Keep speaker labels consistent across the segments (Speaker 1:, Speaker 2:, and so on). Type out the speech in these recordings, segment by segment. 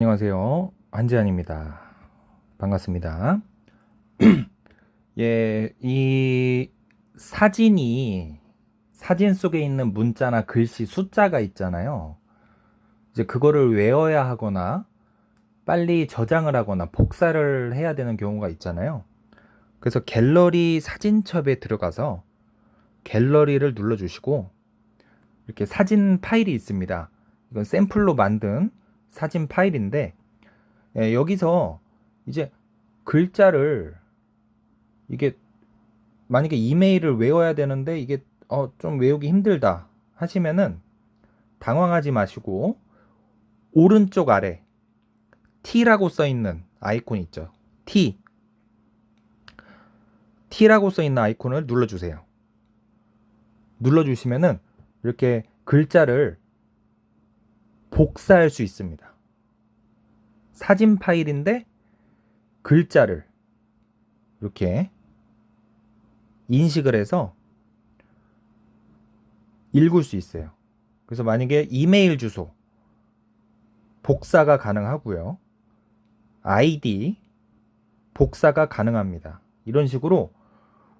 Speaker 1: 안녕하세요. 한지환입니다. 반갑습니다. 예, 이 사진이 사진 속에 있는 문자나 글씨, 숫자가 있잖아요. 이제 그거를 외워야 하거나 빨리 저장을 하거나 복사를 해야 되는 경우가 있잖아요. 그래서 갤러리 사진첩에 들어가서 갤러리를 눌러 주시고 이렇게 사진 파일이 있습니다. 이건 샘플로 만든 사진 파일인데 예, 여기서 이제 글자를 이게 만약에 이메일을 외워야 되는데 이게 어, 좀 외우기 힘들다 하시면은 당황하지 마시고 오른쪽 아래 T라고 써 있는 아이콘 있죠. T. T라고 써 있는 아이콘을 눌러 주세요. 눌러 주시면은 이렇게 글자를 복사할 수 있습니다. 사진 파일인데 글자를 이렇게 인식을 해서 읽을 수 있어요. 그래서 만약에 이메일 주소 복사가 가능하고요. 아이디 복사가 가능합니다. 이런 식으로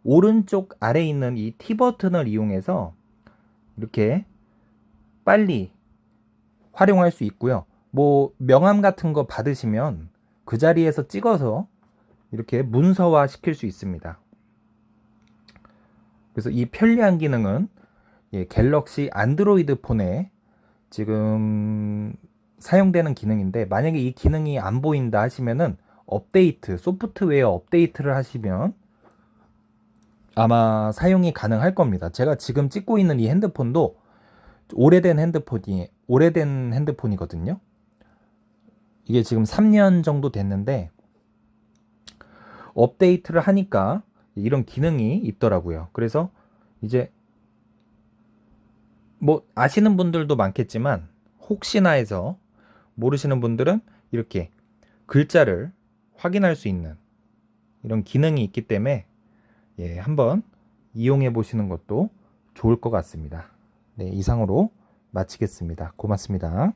Speaker 1: 오른쪽 아래에 있는 이 T 버튼을 이용해서 이렇게 빨리 활용할 수 있고요. 뭐 명함 같은 거 받으시면 그 자리에서 찍어서 이렇게 문서화 시킬 수 있습니다. 그래서 이 편리한 기능은 예, 갤럭시 안드로이드 폰에 지금 사용되는 기능인데 만약에 이 기능이 안 보인다 하시면은 업데이트 소프트웨어 업데이트를 하시면 아마 사용이 가능할 겁니다. 제가 지금 찍고 있는 이 핸드폰도 오래된 핸드폰이 오래된 핸드폰이거든요. 이게 지금 3년 정도 됐는데 업데이트를 하니까 이런 기능이 있더라고요. 그래서 이제 뭐 아시는 분들도 많겠지만 혹시나 해서 모르시는 분들은 이렇게 글자를 확인할 수 있는 이런 기능이 있기 때문에 예, 한번 이용해 보시는 것도 좋을 것 같습니다. 네, 이상으로 마치겠습니다. 고맙습니다.